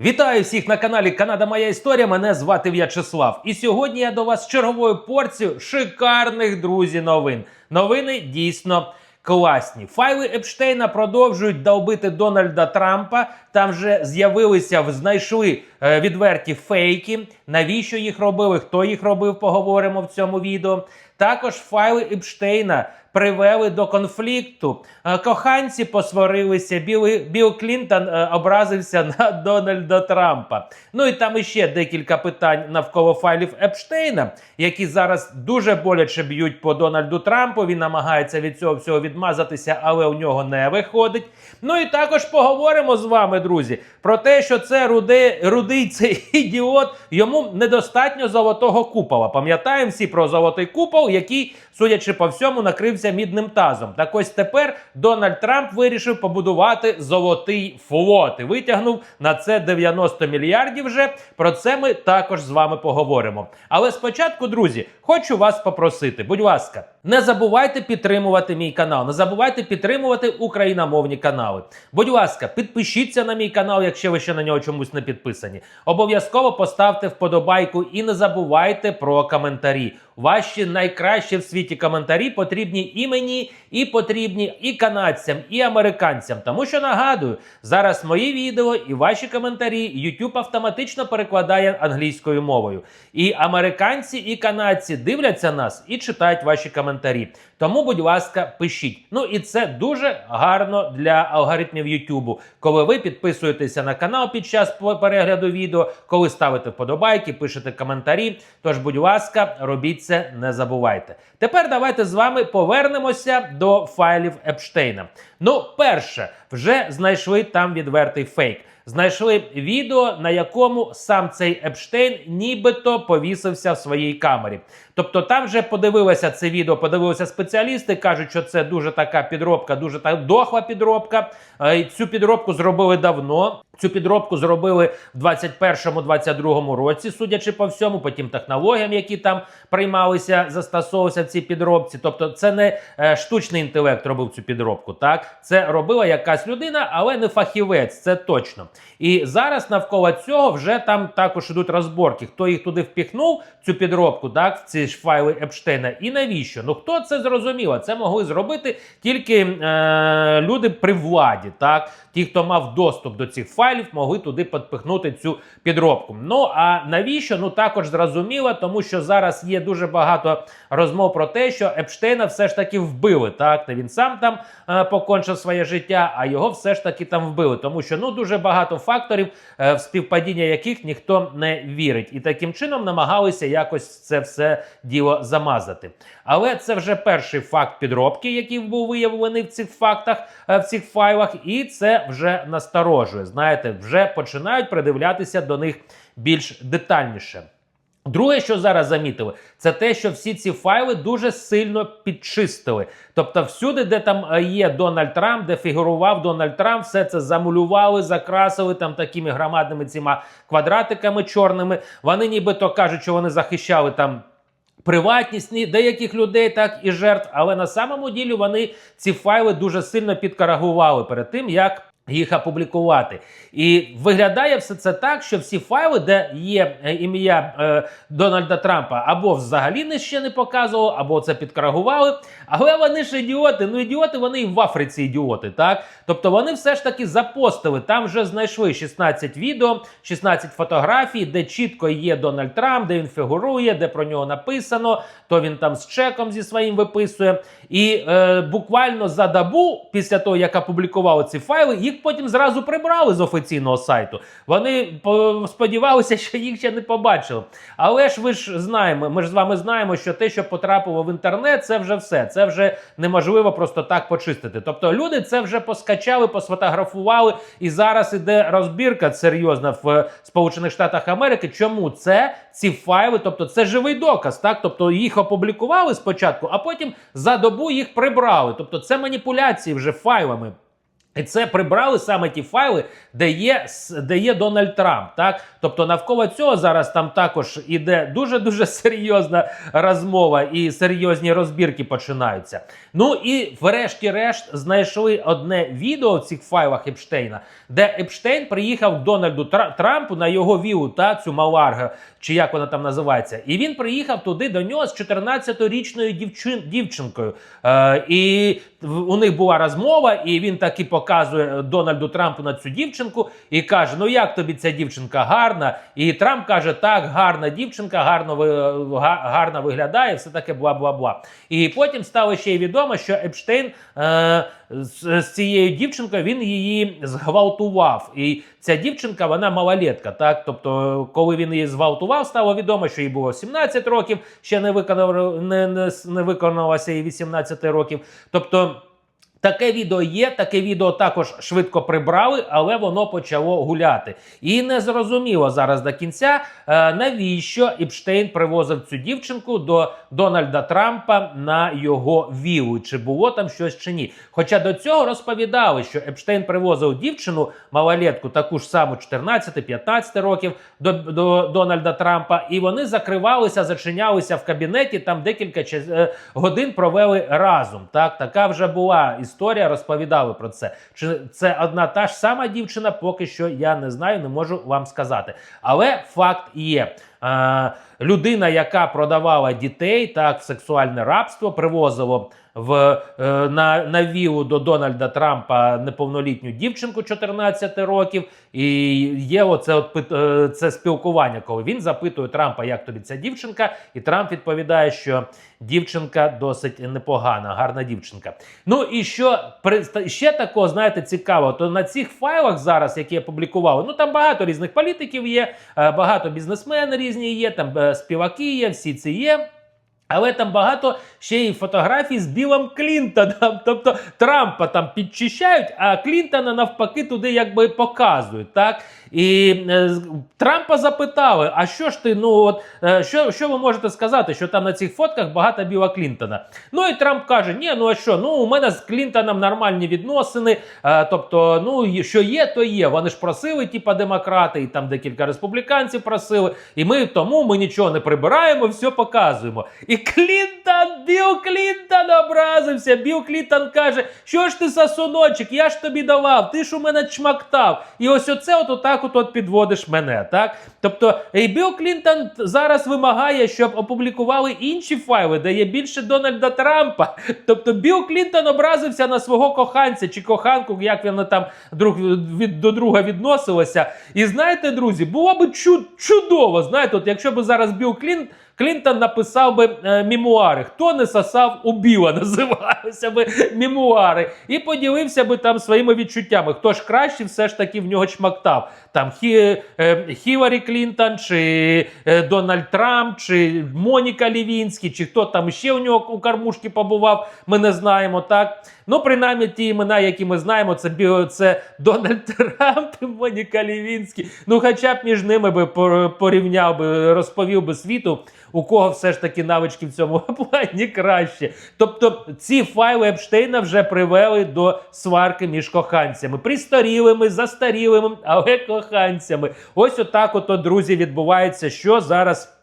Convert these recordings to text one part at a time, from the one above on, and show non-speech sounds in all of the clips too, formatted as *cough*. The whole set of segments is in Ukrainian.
Вітаю всіх на каналі Канада Моя Історія. Мене звати В'ячеслав. І сьогодні я до вас з черговою порцією шикарних друзі новин. Новини дійсно класні. Файли Епштейна продовжують довбити Дональда Трампа. Там вже з'явилися, знайшли е, відверті фейки. Навіщо їх робили? Хто їх робив? Поговоримо в цьому відео. Також файли Епштейна привели до конфлікту. Е, Коханці посварилися. Біл, Білл Клінтон е, образився на Дональда Трампа. Ну і там іще декілька питань навколо файлів Епштейна, які зараз дуже боляче б'ють по Дональду Трампу. Він намагається від цього всього відмазатися, але у нього не виходить. Ну і також поговоримо з вами, друзі, про те, що це руди, рудий цей *laughs* ідіот. Йому недостатньо золотого купола. Пам'ятаємо всі про золотий купол, який, судячи по всьому, накрився мідним тазом. Так ось тепер Дональд Трамп вирішив побудувати золотий флот і витягнув на це 90 мільярдів. Вже про це ми також з вами поговоримо. Але спочатку, друзі, хочу вас попросити, будь ласка, не забувайте підтримувати мій канал, не забувайте підтримувати україномовні канали. Будь ласка, підпишіться на мій канал, якщо ви ще на нього чомусь не підписані. Обов'язково поставте вподобайку і не забувайте про коментарі. Ваші найкращі в світі коментарі потрібні і мені, і потрібні і канадцям, і американцям. Тому що нагадую, зараз мої відео і ваші коментарі YouTube автоматично перекладає англійською мовою. І американці, і канадці дивляться нас і читають ваші коментарі. Тому, будь ласка, пишіть. Ну і це дуже гарно для алгоритмів YouTube, коли ви підписуєтеся на канал під час перегляду відео, коли ставите вподобайки, пишете коментарі. Тож, будь ласка, робіть це, не забувайте. Тепер давайте з вами повернемося до файлів Епштейна. Ну, перше, вже знайшли там відвертий фейк. Знайшли відео, на якому сам цей Епштейн нібито повісився в своїй камері. Тобто там вже подивилися це відео, подивилися спеціалісти, кажуть, що це дуже така підробка, дуже та дохла підробка. Е, Цю підробку зробили давно. Цю підробку зробили в 21-22 році, судячи по всьому, по тим технологіям, які там приймалися, застосовувалися в цій підробці. Тобто, це не е, штучний інтелект робив цю підробку. Так, це робила якась людина, але не фахівець, це точно. І зараз навколо цього вже там також ідуть розборки. Хто їх туди впіхнув, цю підробку, так, в ці ж файли Епштейна, і навіщо? Ну хто це зрозуміло? Це могли зробити тільки е, люди при владі, так, ті, хто мав доступ до цих файлів, могли туди підпихнути цю підробку. Ну а навіщо? Ну також зрозуміло, тому що зараз є дуже багато розмов про те, що Епштейна все ж таки вбили. Так, не він сам там е, покончив своє життя, а його все ж таки там вбили, тому що ну дуже багато факторів, е, в співпадіння яких ніхто не вірить, і таким чином намагалися якось це все діло замазати. Але це вже перший факт підробки, який був виявлений в цих фактах, е, в цих файлах, і це вже насторожує. Знаєте, вже починають придивлятися до них більш детальніше. Друге, що зараз замітили, це те, що всі ці файли дуже сильно підчистили. Тобто, всюди, де там е, є Дональд Трамп, де фігурував Дональд Трамп, все це замулювали, закрасили там такими громадними цими квадратиками чорними. Вони нібито кажуть, що вони захищали там. Приватність ні- деяких людей, так і жертв, але на самому ділі вони ці файли дуже сильно підкоригували перед тим, як їх опублікувати. І виглядає все це так, що всі файли, де є е, ім'я е, Дональда Трампа, або взагалі не ще не показували, або це підкоригували. Але вони ж ідіоти. Ну ідіоти, вони і в Африці ідіоти, так? Тобто вони все ж таки запостили. Там вже знайшли 16 відео, 16 фотографій, де чітко є Дональд Трамп, де він фігурує, де про нього написано, то він там з чеком зі своїм виписує. І е, буквально за добу, після того, як опублікували ці файли, їх потім зразу прибрали з офіційного сайту. Вони по- сподівалися, що їх ще не побачили. Але ж ви ж знаємо, ми ж з вами знаємо, що те, що потрапило в інтернет, це вже все. Це вже неможливо просто так почистити. Тобто люди це вже поскачали, посфотографували, і зараз іде розбірка серйозна в Сполучених Штатах Америки. Чому це ці файли? Тобто це живий доказ, так? Тобто їх опублікували спочатку, а потім за добу їх прибрали. Тобто це маніпуляції вже файлами. І це прибрали саме ті файли, де є, де є Дональд Трамп. Так? Тобто навколо цього зараз там також іде дуже-дуже серйозна розмова і серйозні розбірки починаються. Ну і врешті-решт знайшли одне відео в цих файлах Епштейна, де Епштейн приїхав Дональду Трампу на його вілу, та цю Маларго, чи як вона там називається. І він приїхав туди до нього з 14-річною дівчин, дівчинкою. Е, і у них була розмова, і він так і показує Дональду Трампу на цю дівчинку і каже: Ну як тобі ця дівчинка гарна? І Трамп каже: Так, гарна дівчинка, гарно гарно виглядає, все таке бла бла бла. І потім стало ще й відомо, що Епштейн е, з, з цією дівчинкою він її зґвалтував. І ця дівчинка, вона малолетка. Так, тобто, коли він її зґвалтував, стало відомо, що їй було 17 років, ще не виконав не, не, не виконалося їй 18 років. Тобто. Таке відео є, таке відео також швидко прибрали, але воно почало гуляти. І не зрозуміло зараз до кінця, е, навіщо Іпштейн привозив цю дівчинку до Дональда Трампа на його вілу. Чи було там щось чи ні? Хоча до цього розповідали, що Епштейн привозив дівчину малолетку, таку ж саму 14-15 років до, до Дональда Трампа, і вони закривалися, зачинялися в кабінеті. Там декілька е, годин провели разом. Так, така вже була історія. Розповідали про це. Чи це одна та ж сама дівчина? Поки що я не знаю, не можу вам сказати. Але факт є. Людина, яка продавала дітей так в сексуальне рабство, привозила в е, на, на вілу до Дональда Трампа неповнолітню дівчинку 14 років. І є оце от е, це спілкування, коли він запитує Трампа, як тобі ця дівчинка, і Трамп відповідає, що дівчинка досить непогана, гарна дівчинка. Ну і що ще такого, знаєте, цікаво, то на цих файлах зараз, які я публікував, ну там багато різних політиків є, е, багато бізнесменів різні є, там співаки є, всі ці є. Але там багато ще й фотографій з Білом Клінтоном. *laughs* Тобто Трампа там підчищають, а Клінтона навпаки туди якби показують. Так? І е, Трампа запитали: а що ж ти, ну от е, що, що ви можете сказати, що там на цих фотках багато Біла Клінтона? Ну і Трамп каже: ні, ну а що? Ну у мене з Клінтоном нормальні відносини. Е, тобто, ну що є, то є. Вони ж просили, типа демократи, і там декілька республіканців просили. І ми тому ми нічого не прибираємо, все показуємо. І Клінтон, Білл Клінтон образився. Білл Клінтон каже: що ж ти сосуночок, я ж тобі давав, ти ж у мене чмактав. І ось оце от отак от, от підводиш мене. Так? Тобто, Білл Клінтон зараз вимагає, щоб опублікували інші файли, де є більше Дональда Трампа. Тобто Білл Клінтон образився на свого коханця чи коханку, як вона там друг від до друга відносилася. І знаєте, друзі, було б чудово. Знаєте, от якщо б зараз Білл Клін, Клінтон написав би е, мемуари. Хто не сосав у Біла, *laughs* називалися би мемуари. І поділився би там своїми відчуттями. Хто ж краще все ж таки в нього чмактав. Там Хі, е, Хіларі Клінтон, чи е, Дональд Трамп, чи Моніка Лівінський, чи хто там ще у нього у кормушки побував, ми не знаємо, так? Ну, принаймні, ті імена, які ми знаємо, це, це Дональд Трамп і Моніка Лівінський. Ну, хоча б між ними би порівняв би, розповів би світу, у кого все ж таки навички в цьому *laughs* плані краще. Тобто ці файли Епштейна вже привели до сварки між коханцями. Пристарілими, застарілими, але коханцями. Ось отак, ото, друзі, відбувається, що зараз.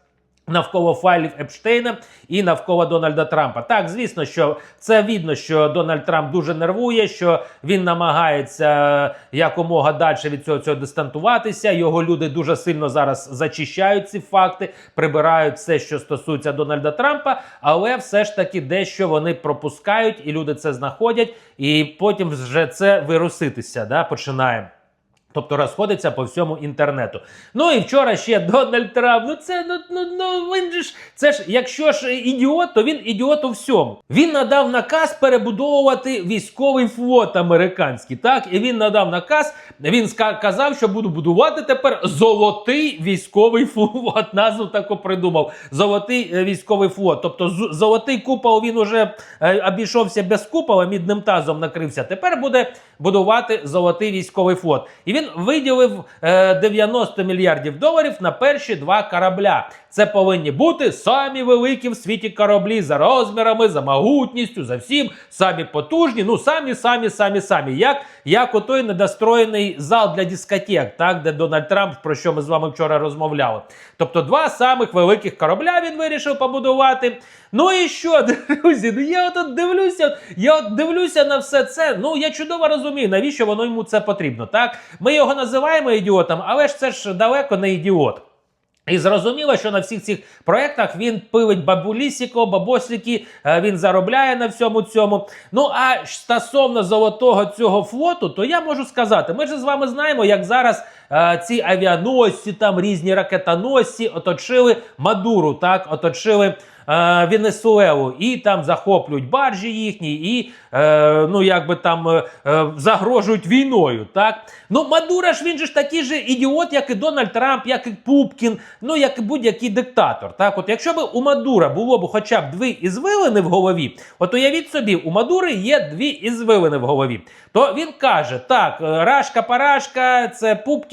Навколо файлів Епштейна і навколо Дональда Трампа. Так, звісно, що це видно, що Дональд Трамп дуже нервує, що він намагається якомога далі від цього, цього дистантуватися. Його люди дуже сильно зараз зачищають ці факти, прибирають все, що стосується Дональда Трампа, але все ж таки дещо вони пропускають, і люди це знаходять, і потім вже це вируситися да, починає. Тобто розходиться по всьому інтернету. Ну і вчора ще Дональд Трамп. Ну це ну, ну, ну він же ж це ж, якщо ж ідіот, то він ідіот у всьому. Він надав наказ перебудовувати військовий флот американський. Так, і він надав наказ. Він казав, що буду будувати тепер золотий військовий флот. *laughs* Назву таку придумав. Золотий е, військовий флот. Тобто золотий купол він уже е, обійшовся без купола, мідним тазом накрився. Тепер буде будувати золотий військовий флот. І він він виділив е, 90 мільярдів доларів на перші два корабля. Це повинні бути самі великі в світі кораблі за розмірами, за могутністю, за всім, самі потужні. Ну самі, самі, самі, самі. Як, як отой недостроєний зал для дискотек, так де Дональд Трамп, про що ми з вами вчора розмовляли. Тобто, два самих великих корабля він вирішив побудувати. Ну і що, *laughs* друзі? Ну я от дивлюся, я от дивлюся на все це. Ну я чудово розумію, навіщо воно йому це потрібно. Так, ми його називаємо ідіотом, але ж це ж далеко не ідіот. І зрозуміло, що на всіх цих проєктах він пилить бабулісіко, бабосіки, е, він заробляє на всьому цьому. Ну а стосовно золотого цього флоту, то я можу сказати, ми ж з вами знаємо, як зараз ці авіаносці, там різні ракетоносці оточили Мадуру, так, оточили. е, Венесуелу і там захоплюють баржі їхні, і е, ну якби там е, е, загрожують війною. Так ну Мадура ж він же ж такий же ідіот, як і Дональд Трамп, як і Пупкін, ну як і будь-який диктатор. Так, от якщо б у Мадура було б хоча б дві ізвилини в голові, от уявіть собі, у Мадури є дві ізвилини в голові. То він каже: так, е, рашка, парашка,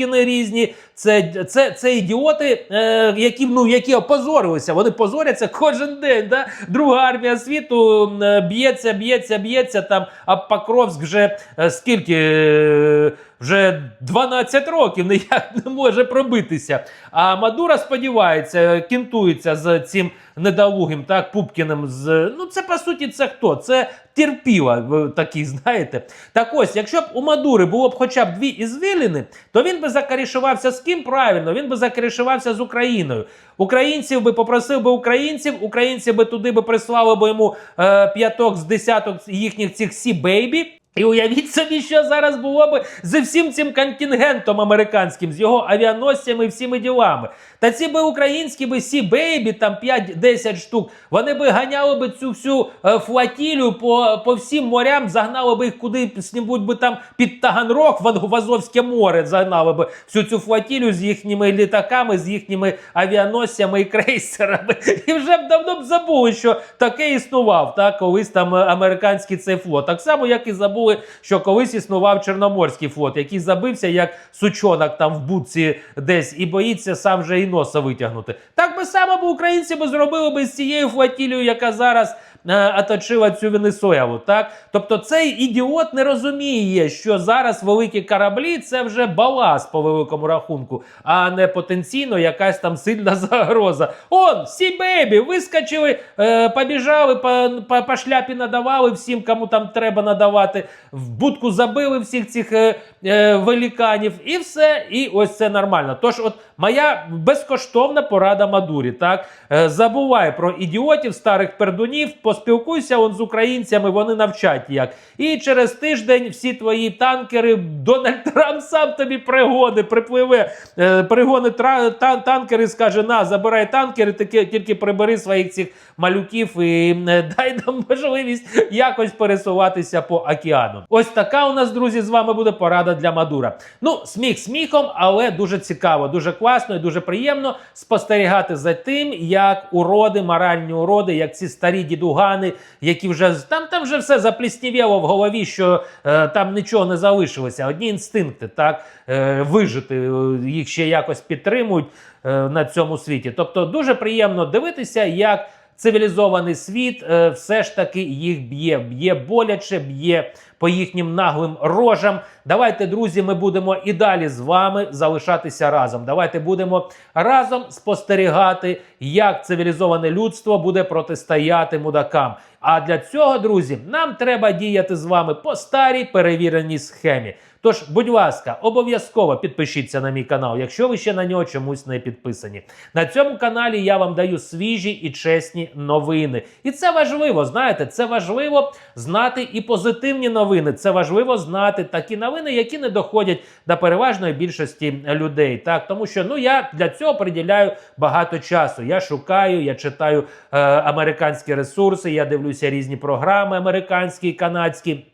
Пупкіни різні, це, це, це ідіоти, е, які ну які опозорилися. Вони позоряться кожен день. Да? Друга армія світу е, б'ється, б'ється, б'ється там. А Покровськ вже е, скільки. е, вже 12 років ніяк не може пробитися. А Мадура сподівається, кінтується з цим недолугим, так, Пупкіним. З... Ну, це по суті, це хто? Це терпіла такий, знаєте. Так ось, якщо б у Мадури було б хоча б дві ізвіліни, то він би закарішувався з ким правильно? Він би закришувався з Україною. Українців би попросив би українців, українці би туди би прислали би йому е, п'яток з десяток їхніх цих сі бейбі. І уявіть собі, що зараз було би з всім цим контингентом американським, з його авіаносцями і всіми ділами. Та ці би українські би сі бейбі, там 5-10 штук, вони би ганяли би цю всю е, флотілію по, по всім морям, загнали би їх куди-небудь би там під Таганрог, в, Азовське море, загнали би всю цю флотілію з їхніми літаками, з їхніми авіаносцями і крейсерами. *laughs* І вже б давно б забули, що таке існував, так, колись там е, американський цей флот. Так само, як і забули, що колись існував Чорноморський флот, який забився як сучонок там в будці десь і боїться сам же і носа витягнути. Так би само б українці би зробили би з цією флотілією, яка зараз е, оточила цю Венесуелу. Так, тобто цей ідіот не розуміє, що зараз великі кораблі це вже баласт по великому рахунку, а не потенційно якась там сильна *laughs* загроза. Он, сі бейбі, вискочили, е, побіжали, по, по, по шляпі надавали всім, кому там треба надавати. В будку забили всіх цих е, е, великанів, і все. І ось це нормально. Тож, от моя безкоштовна порада Мадурі. Так Е, забувай про ідіотів, старих пердунів, поспілкуйся он з українцями, вони навчать як. І через тиждень всі твої танкери, Дональд Трамп сам тобі пригони, припливе е, пригони тра, та, танкери, скаже: на, забирай танкери, тільки, тільки прибери своїх цих малюків і е, дай нам можливість якось пересуватися по океану. Ось така у нас, друзі, з вами буде порада для Мадура. Ну, сміх сміхом, але дуже цікаво, дуже класно і дуже приємно спостерігати за тим, як уроди, моральні уроди, як ці старі дідугани, які вже там, там вже все запліснівіло в голові, що е, там нічого не залишилося. Одні інстинкти, так е, вижити, е, їх ще якось підтримують е, на цьому світі. Тобто, дуже приємно дивитися, як цивілізований світ е, все ж таки їх б'є, б'є боляче, б'є по їхнім наглим рожам. Давайте, друзі, ми будемо і далі з вами залишатися разом. Давайте будемо разом спостерігати, як цивілізоване людство буде протистояти мудакам. А для цього, друзі, нам треба діяти з вами по старій перевіреній схемі. Тож, будь ласка, обов'язково підпишіться на мій канал, якщо ви ще на нього чомусь не підписані. На цьому каналі я вам даю свіжі і чесні новини. І це важливо, знаєте, це важливо знати і позитивні новини. Це важливо знати такі новини, які не доходять до переважної більшості людей. Так, тому що ну я для цього приділяю багато часу. Я шукаю, я читаю е, американські ресурси, я дивлюся різні програми американські, канадські.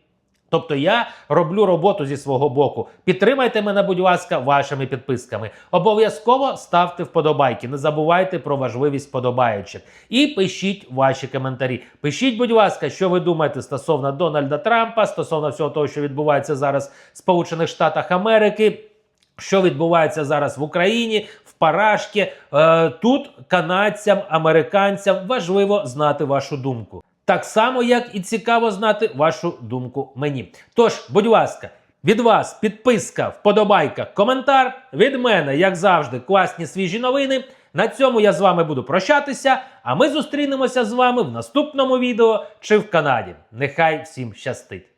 Тобто я роблю роботу зі свого боку. Підтримайте мене, будь ласка, вашими підписками. Обов'язково ставте вподобайки. Не забувайте про важливість вподобаючих. І пишіть ваші коментарі. Пишіть, будь ласка, що ви думаєте стосовно Дональда Трампа, стосовно всього того, що відбувається зараз в Сполучених Штатах Америки. що відбувається зараз в Україні, в Парашки. Е, тут канадцям, американцям важливо знати вашу думку. Так само, як і цікаво знати вашу думку мені. Тож, будь ласка, від вас підписка, вподобайка, коментар. Від мене, як завжди, класні свіжі новини. На цьому я з вами буду прощатися, а ми зустрінемося з вами в наступному відео чи в Канаді. Нехай всім щастить!